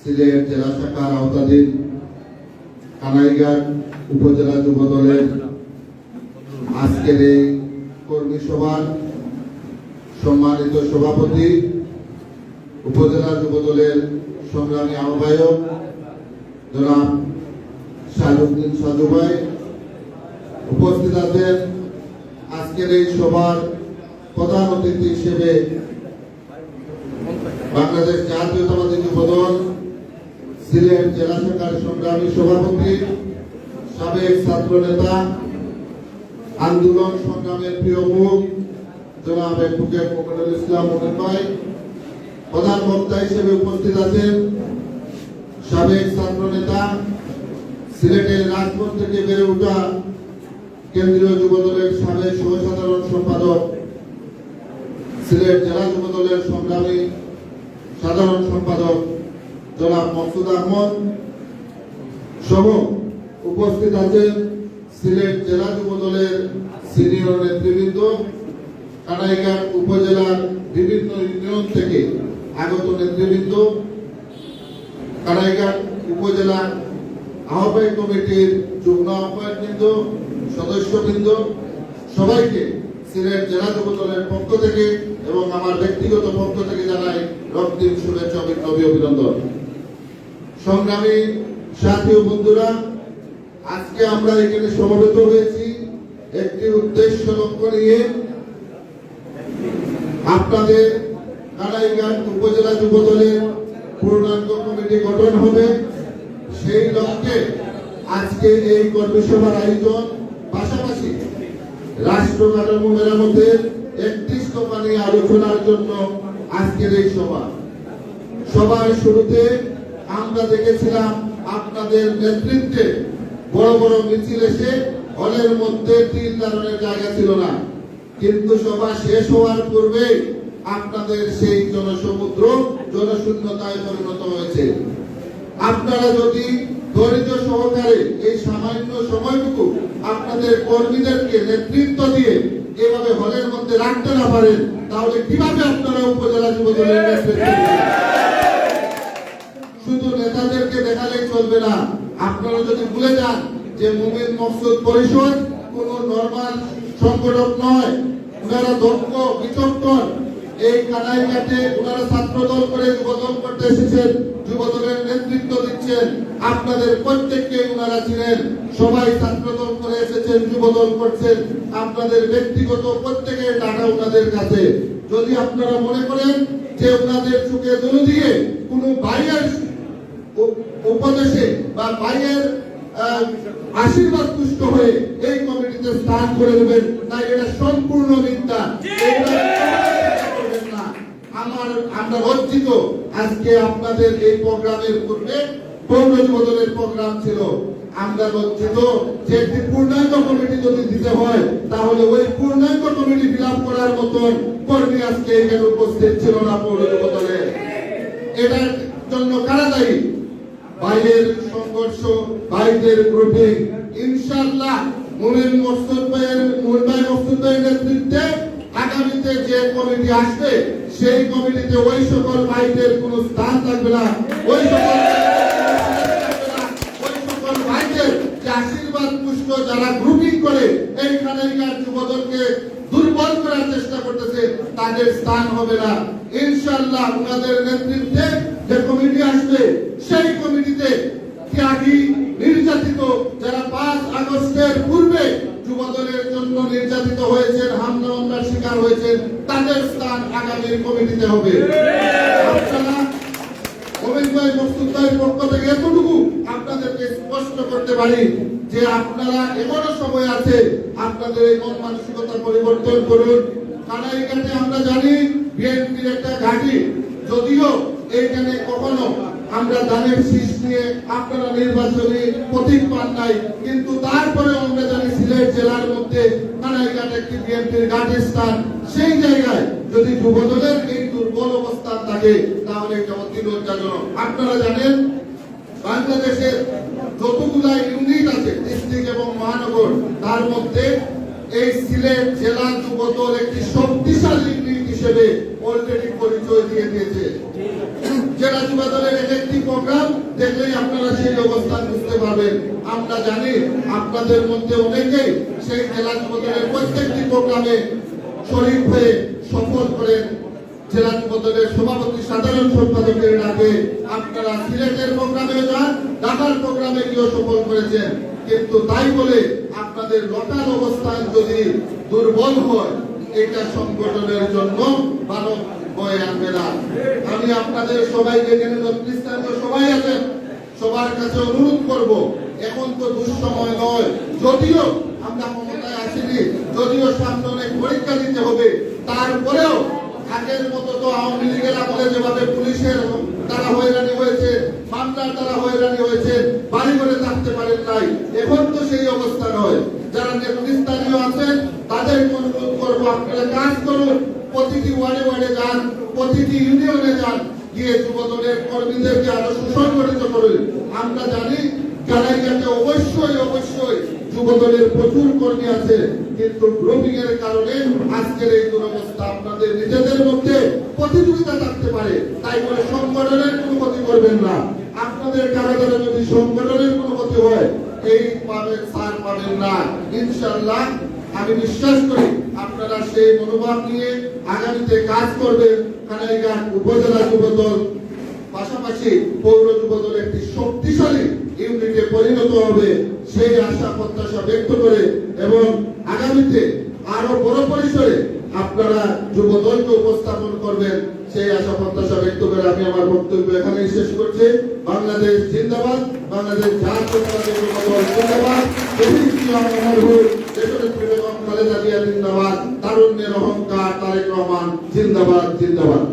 সিলেট জেলা শাখার আওতাধীন কানাইঘাট উপজেলা যুব দলের আজকের এই কর্মী সভার সম্মানিত সভাপতি, উপজেলা যুব দলের সংগ্রামী আহ্বায়ক জনাব শাহরুদ্দিন সাধু ভাই উপস্থিত আছেন। আজকের এই সভার প্রধান অতিথি হিসেবে বাংলাদেশ জাতীয়তাবাদী সিলেট জেলা শাখার সংগ্রামী সভাপতি, সাবেক ছাত্র নেতা, আন্দোলন সংগ্রামের প্রিয় মুখ, জনাব অ্যাডভোকেট মোকানুল ইসলাম মোহন ভাই। প্রধান বক্তা হিসেবে উপস্থিত আছেন সাবেক ছাত্র নেতা, সিলেটের রাজপথ থেকে বেড়ে ওঠা কেন্দ্রীয় যুব দলের সাবেক সহসাধারণ সম্পাদক, সিলেট জেলা যুব দলের সংগ্রামী সাধারণ সম্পাদক জনাব মকসুদ আহমদ সহ উপস্থিত আছেন সিলেট জেলা যুব দলের সিনিয়র নেতৃবৃন্দ। কানাইঘাট উপজেলার বিভিন্ন ইউনিয়ন থেকে আগত নেতৃবৃন্দ। কানাইঘাট উপজেলা আহ্বায়ক কমিটির যুগ্ম আহ্বায়কবৃন্দ, সদস্যবৃন্দ, সবাইকে সিলেট জেলা যুব দলের পক্ষ থেকে এবং আমার ব্যক্তিগত পক্ষ থেকে জানাই রক্তিম শুভেচ্ছা অভিনন্দন। সংগ্রামী সাথী ও বন্ধুরা, আজকে আমরা এখানে সমবেত হয়েছি। একটি উদ্দেশ্য লক্ষ্য নিয়ে আপনাদের কানাইঘাট উপজেলা যুব দলের পূর্ণাঙ্গ কমিটি গঠন হবে। সেই লক্ষ্যে আজকে এই কর্মী সভার আয়োজন। পাশাপাশি রাষ্ট্র কাঠামো মেরামতের একত্রিশ নিয়ে আলোচনার জন্য আজকের এই সভা। সবার শুরুতে আমরা দেখেছিলাম আপনাদের নেতৃত্বে বড় বড় মিছিল এসে হলের মধ্যে তিন দাঁড়ানোর জায়গা ছিল না কিন্তু সভা শেষ হওয়ার পূর্বে আপনাদের সেই জনসমুদ্র জনশূন্যতায় পরিণত হয়েছে আপনারা যদি ধৈর্য সহকারে এই সামান্য সময়টুকু আপনাদের কর্মীদেরকে নেতৃত্ব দিয়ে এভাবে হলের মধ্যে রাখতে না পারেন, তাহলে কীভাবে আপনারা উপজেলা যুব দলের নেতৃত্ব? শুধু নেতাদেরকে দেখালেই চলবে না। আপনারা যদি ভুলে যান যে মুমিন মকসুদ পরিষদ কোন নরমাল সংগঠন নয় ওনারা দক্ষ বিচক্ষণ। এই কানাই কাটে ওনারা ছাত্র দল করে যুব দল করতে এসেছেন যুব দলের নেতৃত্ব দিচ্ছেন। আপনাদের প্রত্যেককে ওনারা ছিলেন সবাই ছাত্র দল করে এসেছেন যুব দল করছেন। আপনাদের ব্যক্তিগত প্রত্যেকের টাকা ওনাদের কাছে। যদি আপনারা মনে করেন যে ওনাদের চোখে দুলু দিয়ে কোনো বাইরের উপদেশে বা আহ, আশীর্বাদ তুষ্ট হয়ে এই কমিটিতে স্থান করে দেবেন তাই এটা সম্পূর্ণ মিথ্যা। আমার আমরা লজ্জিত। আজকে আপনাদের এই প্রোগ্রামের পূর্বে পৌর যুবদলের প্রোগ্রাম ছিল। আমরা লজ্জিত যে একটি পূর্ণাঙ্গ কমিটি যদি দিতে হয় তাহলে ওই পূর্ণাঙ্গ কমিটি বিলাপ করার মতন কর্মী আজকে এখানে উপস্থিত ছিল না পৌর যুবদলের এটার জন্য কারা দায়ী বাইরের সংঘর্ষ, বাইরের গ্রুপিং ইনশাআল্লাহ মুমিন মকসুদ ভাইয়ের মুমিন ভাই মকসুদ ভাইয়ের নেতৃত্বে আগামীতে যে কমিটি আসবে, সেই কমিটিতে ওই সকল বাইরের কোনো স্থান থাকবে না। তাদের স্থান হবে না। ইনশাআল্লাহ ওনাদের নেতৃত্বে যে কমিটি আসবে, সেই কমিটিতে ত্যাগী, নির্যাতিত যারা পাঁচ আগস্টের পূর্বে যুবদলের জন্য নির্যাতিত হয়েছেন, হামলা শিকার হয়েছেন, তাদের স্থান আগামীর কমিটিতে হবে। আপনারা আপনারা এমনও সময় আছে আপনাদের এই মন মানসিকতা পরিবর্তন করুন। কানাইঘাটে আমরা জানি বিএনপির একটা ঘাঁটি। যদিও এইখানে কখনো আমরা ধানের শীষ নিয়ে আপনারা নির্বাচনী প্রতীক পান নাই, কিন্তু তারপরে আমরা জানি সিলেট জেলার মধ্যে কানাইঘাট একটি বিএনপির ঘাটি স্থান। সেই জায়গায় যদি যুবদলের এই দুর্বল অবস্থান থাকে, তাহলে এটা অতি লজ্জাজনক। আপনারা জানেন, বাংলাদেশের যতগুলা ইউনিট আছে, ডিস্ট্রিক্ট এবং মহানগর, তার মধ্যে যুবদল একটি শক্তিশালী ইউনিট হিসেবে অলরেডি পরিচয় দিয়ে দিয়েছে। জেলা যুবদলের একটি প্রোগ্রাম, দেখলেই আপনারা সেই অবস্থান বুঝতে পারবেন। আমরা জানি আপনাদের মধ্যে অনেকেই সেই জেলা যুবদলের প্রত্যেকটি প্রোগ্রামে শরীর হয়ে সফল করেন। জেলা যুবদলের সভাপতি, সাধারণ সম্পাদকের ডাকে আপনারা সিলেটের প্রোগ্রামে যান, ঢাকার প্রোগ্রামে গিয়েও সফল করেছেন। কিন্তু তাই বলে আপনাদের লোকাল অবস্থান যদি দুর্বল হয়, এটা সংগঠনের জন্য মানব বয়ে আনবে না। আমি আপনাদের সবাইকে এখানে নেতৃস্থানীয় সবাই আছেন। সবার কাছে অনুরোধ করব, এখন তো দুঃসময় নয়। যদিও আমরা ক্ষমতায় আসিনি, যদিও সামনে অনেক পরীক্ষা দিতে হবে, তারপরেও আগের মতো তো আওয়ামী লীগের আমলে যেভাবে পুলিশের তারা হয়রানি হয়েছে, মামলার তারা হয়রানি হয়েছে, বাড়ি করে থাকতে পারেন নাই, এখন তো সেই অবস্থা নয়। যারা নেতৃস্থানীয় আছেন তাদেরকে অনুরোধ করব, আপনারা কাজ করুন, প্রতিটি ওয়ার্ডে ওয়ার্ডে যান, প্রতিটি ইউনিয়নে যান, গিয়ে যুবদলের কর্মীদেরকে আরও সুসংগঠিত করুন। আমরা জানি গালাইয়াতে অবশ্যই অবশ্যই যুবদলের প্রচুর কর্মী আছে, কিন্তু গ্রুপিং এর কারণে আজকের এই দুরবস্থা আপনাদের নিজেদের মধ্যে প্রতিযোগিতা থাকতে পারে। তাই বলে সংগঠনের কোনো ক্ষতি করবেন না। আপনাদের কারাগারে যদি সংগঠনের কোনো ক্ষতি হয়, এই পাবেন সার পাবেন না। ইনশাআল্লাহ, আমি বিশ্বাস করি আপনারা সেই মনোভাব নিয়ে আগামীতে কাজ করবেন। কানাইঘাট উপজেলা যুবদল, পাশাপাশি পৌর যুবদল একটি শক্তিশালী ইউনিটে পরিণত হবে। সেই আশা প্রত্যাশা ব্যক্ত করে এবং আগামীতে আরও বড় পরিসরে আপনারা যুবদলকে উপস্থাপন করবেন, সেই আশা প্রত্যাশা ব্যক্ত করে আমি আমার বক্তব্য এখানেই শেষ করছি। বাংলাদেশ জিন্দাবাদ বাংলাদেশ জিন্দাবাদ জিন্দাবাদ, তারুণ্যের অহংকার তারেক রহমান জিন্দাবাদ জিন্দাবাদ।